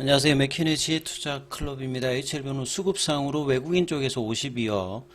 안녕하세요. 맥키네지 투자 클럽입니다. HLB는 수급상으로 외국인 쪽에서 52억,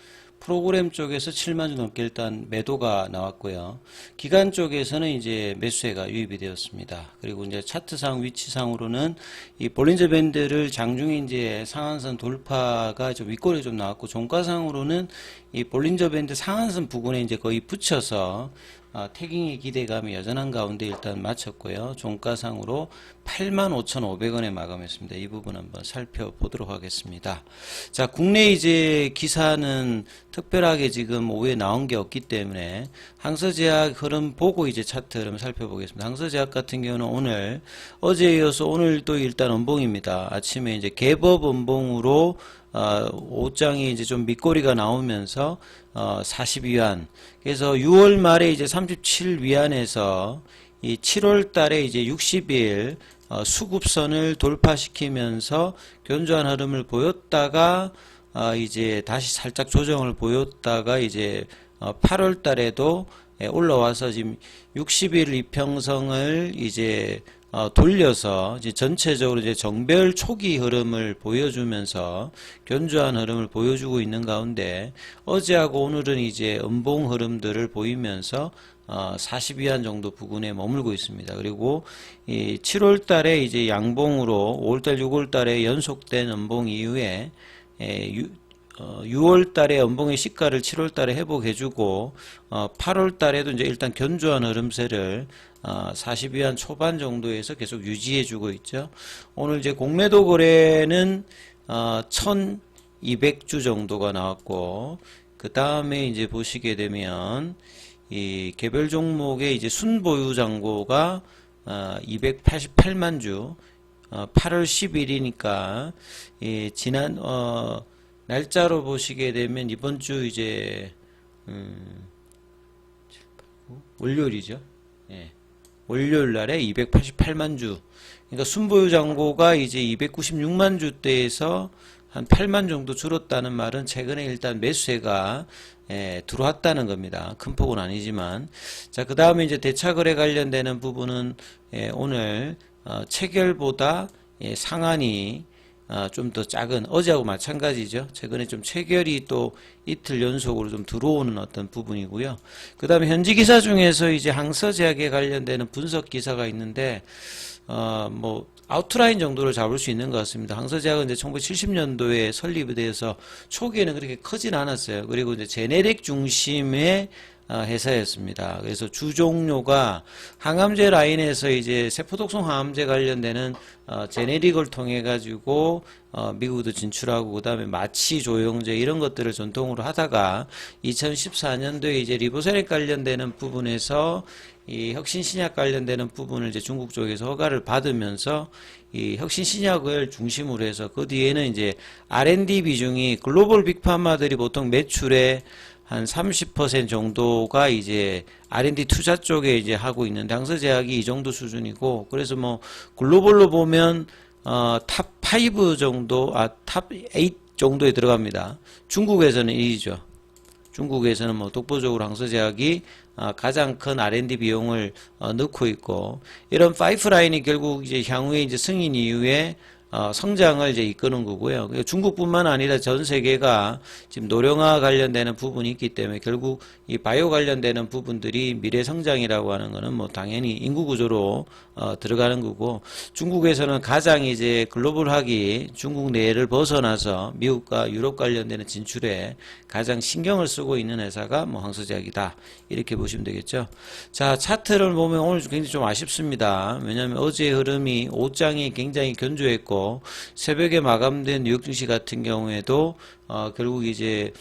프로그램 쪽에서 7만 주 넘게 일단 매도가 나왔고요. 기간 쪽에서는 이제 매수세가 유입이 되었습니다. 그리고 이제 차트상 위치상으로는 이 볼린저 밴드를 장중에 이제 상한선 돌파가 좀 윗골에 좀 나왔고 종가상으로는 이 볼린저 밴드 상한선 부근에 이제 거의 붙여서 아, 태깅의 기대감이 여전한 가운데 일단 마쳤고요. 종가상으로 85,500원에 마감했습니다. 이 부분 한번 살펴보도록 하겠습니다. 자, 국내 이제 기사는 특별하게 지금 오후에 나온 게 없기 때문에 항서제약 흐름 보고 이제 차트 흐름 살펴보겠습니다. 항서제약 같은 경우는 오늘 어제에 이어서 오늘도 일단 원봉입니다. 아침에 이제 개법 원봉으로 어, 옷장이 이제 좀 밑꼬리가 나오면서 어, 42위안. 그래서 6월 말에 이제 37위안에서 이 7월 달에 이제 60일 어, 수급선을 돌파시키면서 견조한 흐름을 보였다가 어, 이제 다시 살짝 조정을 보였다가 이제 어, 8월 달에도 예, 올라와서 지금 60일 이평성을 이제 어, 돌려서 이제 전체적으로 이제 정별 초기 흐름을 보여주면서 견조한 흐름을 보여주고 있는 가운데 어제하고 오늘은 이제 음봉 흐름들을 보이면서 어, 42한 정도 부근에 머물고 있습니다. 그리고 이 7월 달에 이제 양봉으로 5월 달, 6월 달에 연속된 음봉 이후에 에, 유, 어, 6월 달에 연봉의 시가를 7월 달에 회복해 주고 어, 8월 달에도 이제 일단 견조한 흐름세를 어, 40위안 초반 정도에서 계속 유지해 주고 있죠. 오늘 이제 공매도 거래는 어, 1,200주 정도가 나왔고 그 다음에 이제 보시게 되면 이 개별 종목의 이제 순보유 잔고가 어, 288만 주 어, 8월 10일이니까 이 지난 어 날짜로 보시게 되면 이번 주 이제 음, 월요일이죠. 예. 월요일 날에 288만 주. 그러니까 순보유 잔고가 이제 296만 주대에서 한 8만 정도 줄었다는 말은 최근에 일단 매수세가 예, 들어왔다는 겁니다. 큰 폭은 아니지만. 자, 그 다음에 이제 대차거래 관련되는 부분은 예, 오늘 어, 체결보다 예, 상한이 어, 좀 더 작은 어제하고 마찬가지죠. 최근에 좀 체결이 또 이틀 연속으로 좀 들어오는 어떤 부분이고요. 그 다음에 현지 기사 중에서 이제 항서제약에 관련되는 분석 기사가 있는데 어, 뭐 아웃라인 정도를 잡을 수 있는 것 같습니다. 항서제약은 이제 1970년도에 설립이 돼서 초기에는 그렇게 크진 않았어요. 그리고 이제 제네릭 중심의 어, 회사였습니다. 그래서 주 종료가 항암제 라인에서 이제 세포독성 항암제 관련되는 어, 제네릭을 통해 가지고 어, 미국도 진출하고 그다음에 마취 조영제 이런 것들을 전통으로 하다가 2014년도에 이제 리보세릭 관련되는 부분에서 이 혁신 신약 관련되는 부분을 이제 중국 쪽에서 허가를 받으면서 이 혁신 신약을 중심으로 해서 그 뒤에는 이제 R&D 비중이 글로벌 빅파마들이 보통 매출의 한 30% 정도가 이제 R&D 투자 쪽에 이제 하고 있는데 항서제약이 이 정도 수준이고 그래서 뭐 글로벌로 보면 어, 탑 5 정도 아탑 8 정도에 들어갑니다. 중국에서는 1위죠. 중국에서는 뭐 독보적으로 항서제약이 아, 가장 큰 R&D 비용을 어, 넣고 있고 이런 파이프 라인이 결국 이제 향후에 이제 승인 이후에 어, 성장을 이제 이끄는 거고요. 중국뿐만 아니라 전 세계가 지금 노령화 관련되는 부분이 있기 때문에 결국 이 바이오 관련되는 부분들이 미래 성장이라고 하는 거는 뭐 당연히 인구 구조로 어, 들어가는 거고 중국에서는 가장 이제 글로벌하기 중국 내를 벗어나서 미국과 유럽 관련되는 진출에 가장 신경을 쓰고 있는 회사가 뭐 항서제약이다 이렇게 보시면 되겠죠. 자 차트를 보면 오늘 굉장히 좀 아쉽습니다. 왜냐하면 어제 흐름이 옷장이 굉장히 견조했고 새벽에 마감된 뉴욕 증시 같은 경우에도 어, 결국 이제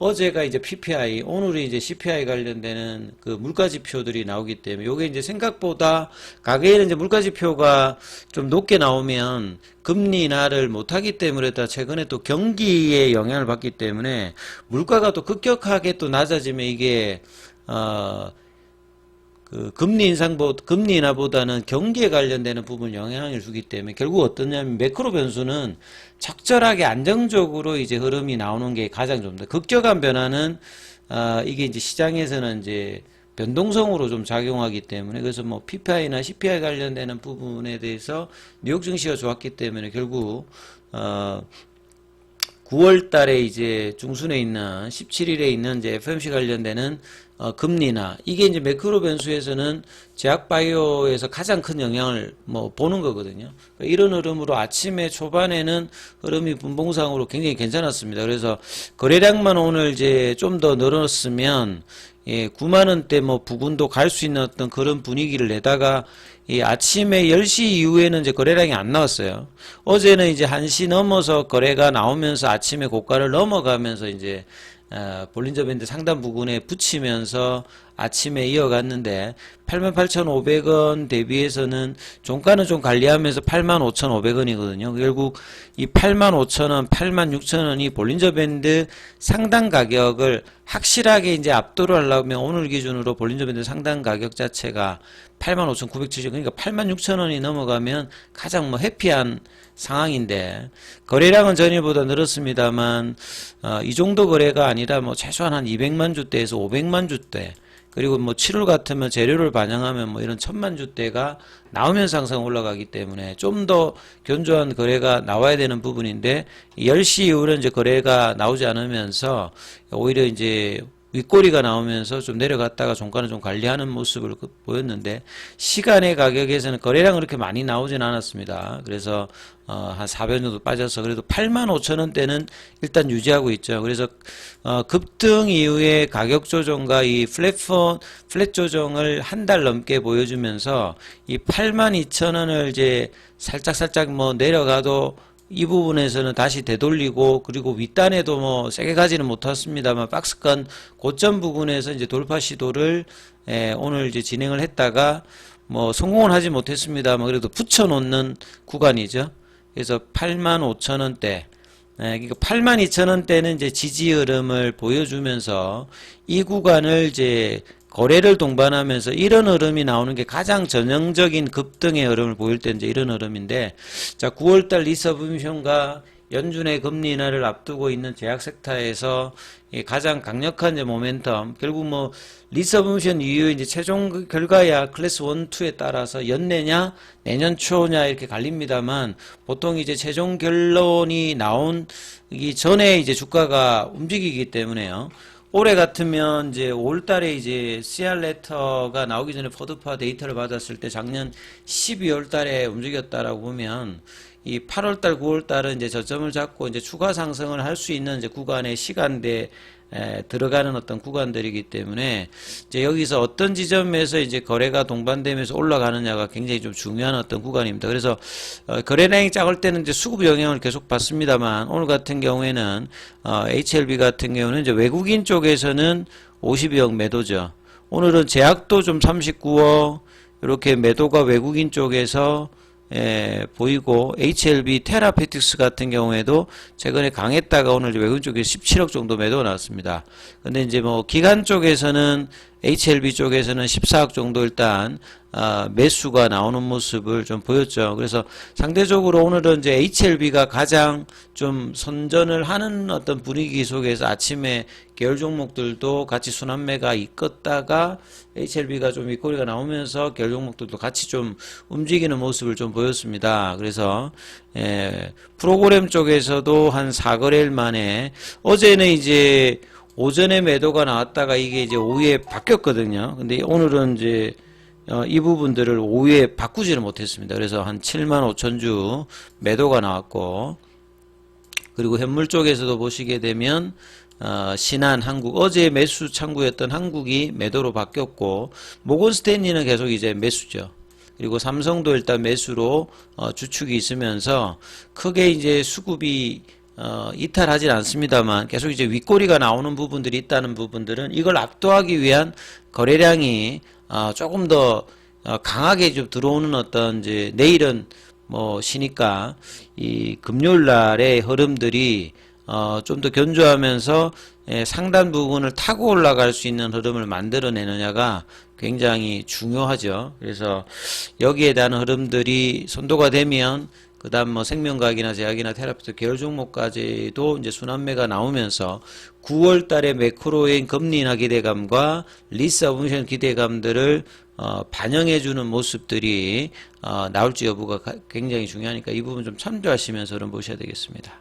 어제가 이제 PPI, 오늘이 이제 CPI 관련되는 그 물가 지표들이 나오기 때문에 요게 이제 생각보다 가계에는 이제 물가 지표가 좀 높게 나오면 금리 인하를 못하기 때문에 다 최근에 또 경기에 영향을 받기 때문에 물가가 또 급격하게 또 낮아지면 이게 어 그 금리 인상보 금리 인하보다는 경기에 관련되는 부분 영향을 주기 때문에 결국 어떠냐면 매크로 변수는 적절하게 안정적으로 이제 흐름이 나오는 게 가장 좀더 급격한 변화는 아 이게 이제 시장에서는 이제 변동성으로 좀 작용하기 때문에 그래서 뭐 PPI나 CPI 관련되는 부분에 대해서 뉴욕 증시가 좋았기 때문에 결국 어 9월 달에 이제 중순에 있는 17일에 있는 이제 FMC 관련되는 어, 금리나 이게 이제 매크로 변수에서는 제약 바이오에서 가장 큰 영향을 뭐 보는 거거든요. 그러니까 이런 흐름으로 아침에 초반에는 흐름이 분봉상으로 굉장히 괜찮았습니다. 그래서 거래량만 오늘 이제 좀 더 늘었으면 예, 9만 원대 뭐 부근도 갈 수 있는 어떤 그런 분위기를 내다가 이 아침에 10시 이후에는 이제 거래량이 안 나왔어요. 어제는 이제 1시 넘어서 거래가 나오면서 아침에 고가를 넘어가면서 이제 어, 볼린저 밴드 상단 부근에 붙이면서 아침에 이어갔는데 88,500원 대비해서는 종가는 좀 관리하면서 85,500원이거든요. 결국 이 85,000원, 86,000원이 볼린저 밴드 상단 가격을 확실하게 이제 압도를 하려면 오늘 기준으로 볼린저 밴드 상단 가격 자체가 85,970 그러니까 86,000원이 넘어가면 가장 뭐 해피한 상황인데 거래량은 전일보다 늘었습니다만 어, 이 정도 거래가 아니라 뭐 최소한 한 200만 주대에서 500만 주대 그리고 뭐 7월 같으면 재료를 반영하면 뭐 이런 천만 주대가 나오면서 항상 올라가기 때문에 좀 더 견조한 거래가 나와야 되는 부분인데 10시 이후로 이제 거래가 나오지 않으면서 오히려 이제 윗꼬리가 나오면서 좀 내려갔다가 종가는 좀 관리하는 모습을 그- 보였는데 시간의 가격에서는 거래량 그렇게 많이 나오진 않았습니다. 그래서 어, 한 400 정도 빠져서 그래도 8만 5천 원대는 일단 유지하고 있죠. 그래서 어, 급등 이후에 가격 조정과 이 플랫폼 플랫 조정을 한 달 넘게 보여주면서 이 8만 2천 원을 이제 살짝 살짝 뭐 내려가도 이 부분에서는 다시 되돌리고 그리고 윗단에도 뭐 세게 가지는 못했습니다만 박스권 고점 부분에서 이제 돌파 시도를 에, 오늘 이제 진행을 했다가 뭐 성공은 하지 못했습니다만 그래도 붙여 놓는 구간이죠. 그래서 8만 5천 원대 네, 그러니까 8만 2천 원대는 이제 지지 흐름을 보여주면서 이 구간을 이제 거래를 동반하면서 이런 흐름이 나오는 게 가장 전형적인 급등의 흐름을 보일 때 이제 이런 흐름인데 자 9월달 리서브미션과 연준의 금리 인하를 앞두고 있는 제약 섹터에서 이 가장 강력한 이제 모멘텀 결국 뭐 리서브미션 이후에 이제 최종 그 결과야 클래스 1, 2에 따라서 연내냐 내년 초냐 이렇게 갈립니다만 보통 이제 최종 결론이 나온 이 전에 이제 주가가 움직이기 때문에요. 올해 같으면 이제 5월달에 이제 CR 레터가 나오기 전에 포드파 데이터를 받았을 때 작년 12월 달에 움직였다라고 보면 이 8월달, 9월달은 이제 저점을 잡고 이제 추가 상승을 할 수 있는 이제 구간의 시간대 에, 들어가는 어떤 구간들이기 때문에 이제 여기서 어떤 지점에서 이제 거래가 동반되면서 올라가느냐가 굉장히 좀 중요한 어떤 구간입니다. 그래서 어, 거래량이 작을 때는 이제 수급 영향을 계속 받습니다만 오늘 같은 경우에는 어, HLB 같은 경우는 이제 외국인 쪽에서는 50억 매도죠. 오늘은 제약도 좀 39억 이렇게 매도가 외국인 쪽에서 에, 보이고 HLB 테라페틱스 같은 경우에도 최근에 강했다가 오늘 외국인 쪽에 17억 정도 매도가 나왔습니다. 근데 이제 뭐 기관 쪽에서는 HLB 쪽에서는 14억 정도 일단 아, 매수가 나오는 모습을 좀 보였죠. 그래서 상대적으로 오늘은 이제 HLB가 가장 좀 선전을 하는 어떤 분위기 속에서 아침에 계열 종목들도 같이 순환매가 이끌다가 HLB가 좀 윗꼬리가 나오면서 계열 종목들도 같이 좀 움직이는 모습을 좀 보였습니다. 그래서 예, 프로그램 쪽에서도 한 4거래일 만에 어제는 이제 오전에 매도가 나왔다가 이게 이제 오후에 바뀌었거든요. 근데 오늘은 이제 어, 이 부분들을 오후에 바꾸지를 못했습니다. 그래서 한 7만 5천 주 매도가 나왔고 그리고 현물 쪽에서도 보시게 되면 어, 신한 한국 어제 매수 창구였던 한국이 매도로 바뀌었고 모건 스탠리는 계속 이제 매수죠. 그리고 삼성도 일단 매수로 어, 주축이 있으면서 크게 이제 수급이 어, 이탈하진 않습니다만 계속 이제 윗꼬리가 나오는 부분들이 있다는 부분들은 이걸 압도하기 위한 거래량이 어, 조금 더 어, 강하게 좀 들어오는 어떤 이제 내일은 뭐 쉬니까 이 금요일 날의 흐름들이 어, 좀 더 견조하면서 예, 상단 부분을 타고 올라갈 수 있는 흐름을 만들어내느냐가 굉장히 중요하죠. 그래서 여기에 대한 흐름들이 선도가 되면 그다음 뭐 생명과학이나 제약이나 테라피트 계열 종목까지도 이제 순환매가 나오면서 9월 달에 매크로인 금리 인하 기대감과 리스 오브션 기대감들을 어, 반영해주는 모습들이 어, 나올지 여부가 가- 굉장히 중요하니까 이 부분 좀 참조하시면서 좀 보셔야 되겠습니다.